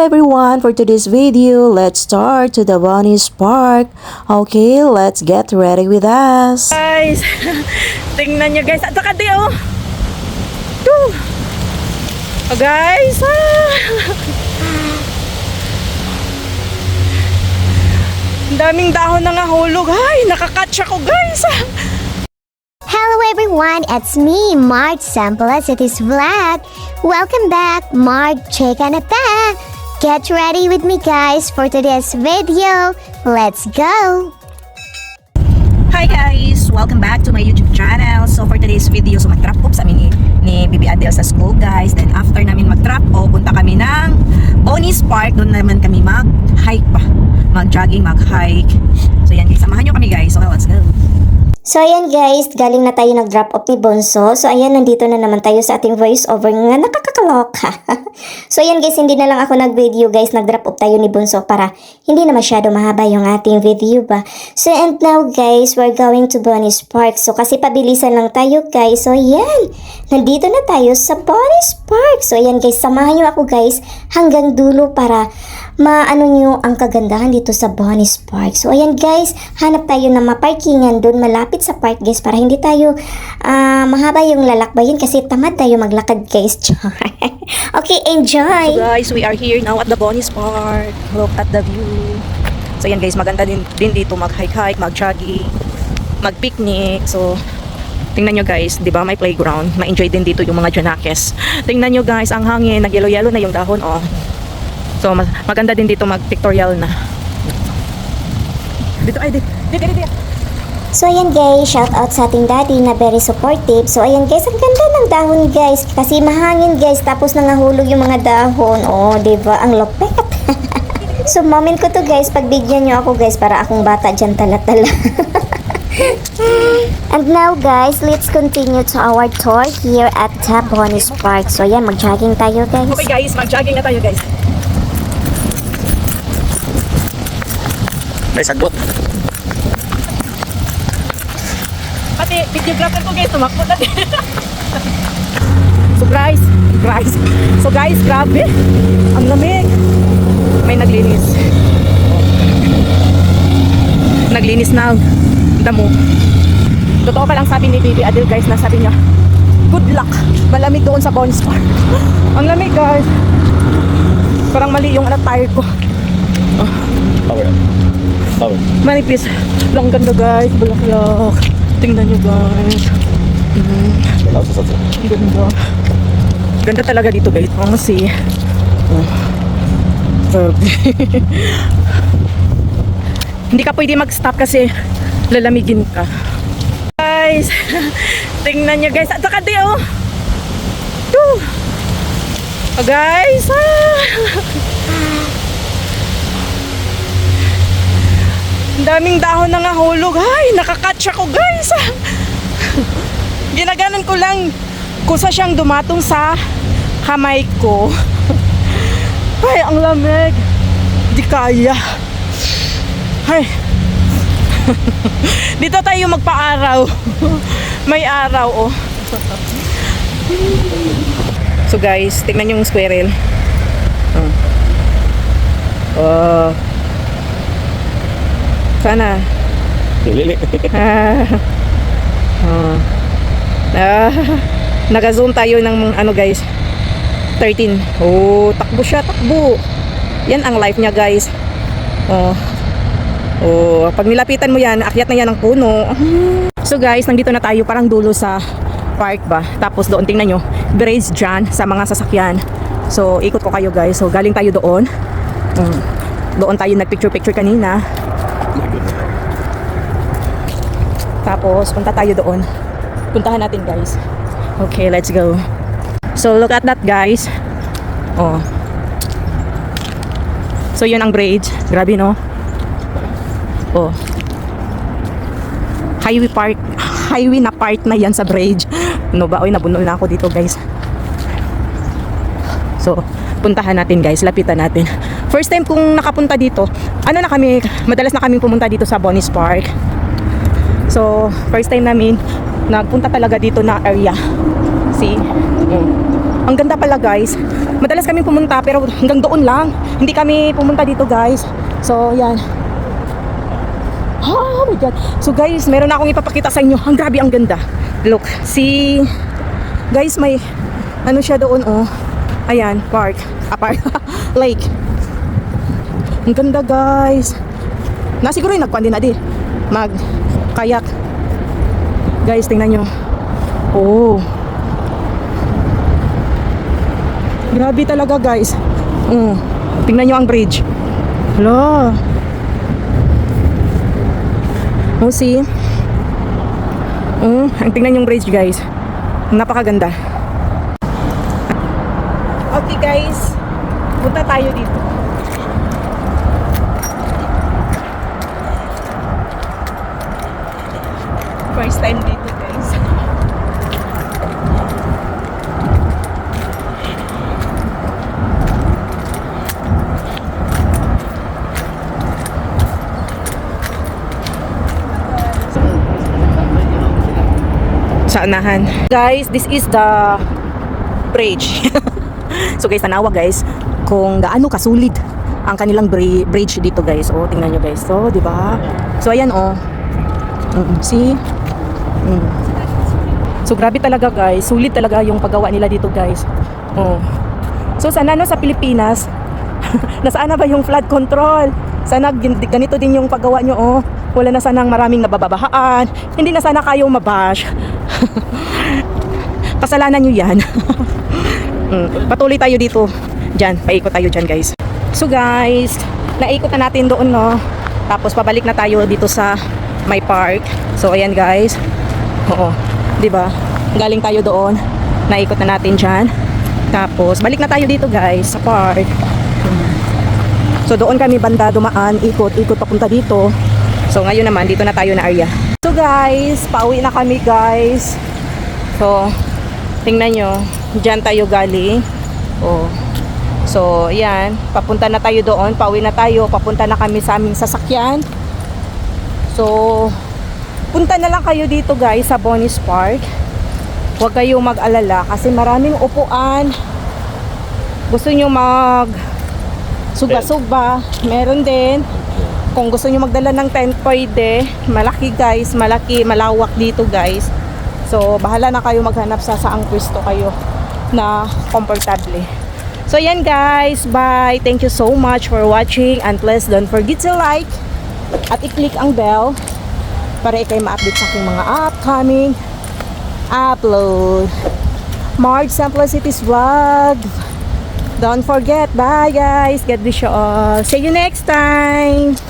everyone, for today's video, let's start to the Bonnie's Park. Okay, let's get ready with us. Guys, tingnan nyo guys. At saka di oh. Woo. Oh, guys. Ah. Daming dahon na nahulog. Ay, nakakatch ako guys. Hello everyone, it's me, Marge Samples. It is vlog. Welcome back, Marge Cheka na ta. Get ready with me guys for today's video. Let's go! Hi guys! Welcome back to my YouTube channel. So for today's video, so mag-drop off sa amin ni, ni Bibi Adele sa school guys. Then after namin mag-drop off, punta kami ng Bonnie's Park. Doon naman kami mag-hike pa. Mag-jogging, mag-hike. So yan guys, samahan nyo kami guys. So let's go. So ayan guys, galing na tayo nag-drop off ni Bonso. So ayan, nandito na naman tayo sa ating voice over nga nakakakaloka. so ayan guys, hindi na lang ako nag-video guys, nag-drop off tayo ni Bonso para hindi na masyado mahaba yung ating video ba. So and now guys, we're going to Bonnie's Park. So kasi pabilisan lang tayo guys. So ayan, nandito na tayo sa Bonnie's Park. So ayan guys, samahan nyo ako guys hanggang dulo para maano nyo ang kagandahan dito sa Bonnie's Park. So ayan guys, hanap tayo ng maparkingan doon malapit sa park guys para hindi tayo ah, mahaba yung lalakbayin kasi tamad tayo maglakad guys. Okay, enjoy! So guys, we are here now at the Bonnie's Park. Look at the view. So yan guys, maganda din, din dito mag-hike-hike, mag-jogging, mag-picnic. So Tingnan nyo guys, di ba may playground. Ma-enjoy din dito yung mga Janakes. Tingnan nyo guys, ang hangin, nag-yellow-yellow na yung dahon, oh. So ma- maganda din dito mag-pictorial na. Dito, ay, dito, dito, dito. So ayan guys, shout out sa ating daddy na very supportive. So ayan guys, ang ganda ng dahon guys. Kasi mahangin guys, tapos nangahulog yung mga dahon. Oh, di ba Ang lupet. so moment ko to guys, pagbigyan nyo ako guys para akong bata dyan tala-tala. And now guys, let's continue to our tour here at Tabonis Park. So ayan, mag-jogging tayo guys. Okay guys, mag-jogging na tayo guys. May sagot. Pati videographer ko guys, tumakbo na din. so guys, guys. So guys, grabe. Ang lamig. May naglinis. Naglinis na damo. Totoo pa lang sabi ni Bibi Adel guys na sabi niya, good luck. Malamig doon sa Bonnie's Park. Ang lamig guys. Parang mali yung anak tire ko. Power. Power. Manipis. Lang ganda guys. Bulaklak. Tingnan nyo guys. Ang ganda. Ganda talaga dito guys. Ang kasi. Oh. Hindi ka pwede mag-stop kasi lalamigin ka. Guys, tingnan nyo guys. At saka di oh. Woo. Oh, guys. Ah. Daming dahon na nahulog. Ay, nakakatch ako guys. Ginaganon ko lang kusa siyang dumatong sa kamay ko. Ay, ang lamig. Di kaya. Ay. Dito tayo magpa-araw. May araw, oh. So guys, tingnan yung squirrel. Oh. Oh. Sana. Lili. Ah. Oh. Ah. Naka-zoom tayo ng ano guys. 13. Oh, takbo siya, takbo. Yan ang life niya guys. Oh. Oh, pag nilapitan mo yan, akyat na yan ng puno. So guys, nandito na tayo parang dulo sa park ba. Tapos doon tingnan nyo, bridge dyan sa mga sasakyan. So, ikot ko kayo guys. So, galing tayo doon. Mm. Doon tayo nagpicture-picture kanina. Tapos, punta tayo doon. Puntahan natin, guys. Okay, let's go. So, look at that, guys. Oh. So, yun ang bridge. Grabe, no? Oh. Highway park. Highway na part na yan sa bridge. No ba? Oy, nabunol na ako dito, guys. So, puntahan natin, guys. Lapitan natin. First time kong nakapunta dito, ano na kami, madalas na kami pumunta dito sa Bonnie's Park. So, first time namin nagpunta talaga dito na area. See? Mm. Ang ganda pala guys. Madalas kami pumunta pero hanggang doon lang. Hindi kami pumunta dito guys. So yan. Oh my god. So guys, meron na akong ipapakita sa inyo. Ang grabe ang ganda. Look, si guys may ano siya doon oh. Ayan, park. Ah. Lake. Ang ganda guys. Na siguro yung nagkuhan din na di. Mag kayak. Guys, tingnan nyo. Oh. Grabe talaga guys. Mm. Tingnan nyo ang bridge. Hala. Oh, see? Mm, ang tingnan yung bridge guys. Napakaganda. Okay guys. Punta tayo dito. First time dito guys. Sa. Guys, this is the bridge. so guys, tanawa guys kung gaano kasulid ang kanilang bri- bridge dito guys. Oh, tingnan nyo guys. So, di ba? So ayan oh. Mm, see? Mm. So grabe talaga guys. Sulit talaga yung paggawa nila dito guys. Oh. So sana no sa Pilipinas, nasaan na ba yung flood control? Sana ganito din yung paggawa nyo oh. Wala na sanang maraming nababahaan. Hindi na sana kayo mabash. Kasalanan nyo yan. Mm, Patuloy tayo dito. Diyan, paikot tayo dyan guys. So guys, naikot na natin doon no. Tapos pabalik na tayo dito sa my park. So ayan guys. Oo. 'Di ba? Galing tayo doon. Naikot na natin diyan. Tapos balik na tayo dito guys sa park. So doon kami banda dumaan, ikot, ikot papunta dito. So ngayon naman dito na tayo na area. So guys, pauwi na kami guys. So tingnan nyo, dyan tayo galing. Oh. So, yan. Papunta na tayo doon. Pauwi na tayo. Papunta na kami sa aming sasakyan. So, punta na lang kayo dito guys sa Bonnie's Park. Huwag kayong mag-alala kasi maraming upuan. Gusto nyo mag suga-suga. Meron din. Kung gusto nyo magdala ng tent, pwede. Malaki guys. Malaki. Malawak dito guys. So, bahala na kayo maghanap sa saang pwesto kayo na komportable. So, yan guys. Bye. Thank you so much for watching. And please don't forget to like at i-click ang bell para ikay ma-update sa aking mga upcoming upload. Marge Simplicities Vlog. Don't forget. Bye guys. God bless you all. See you next time.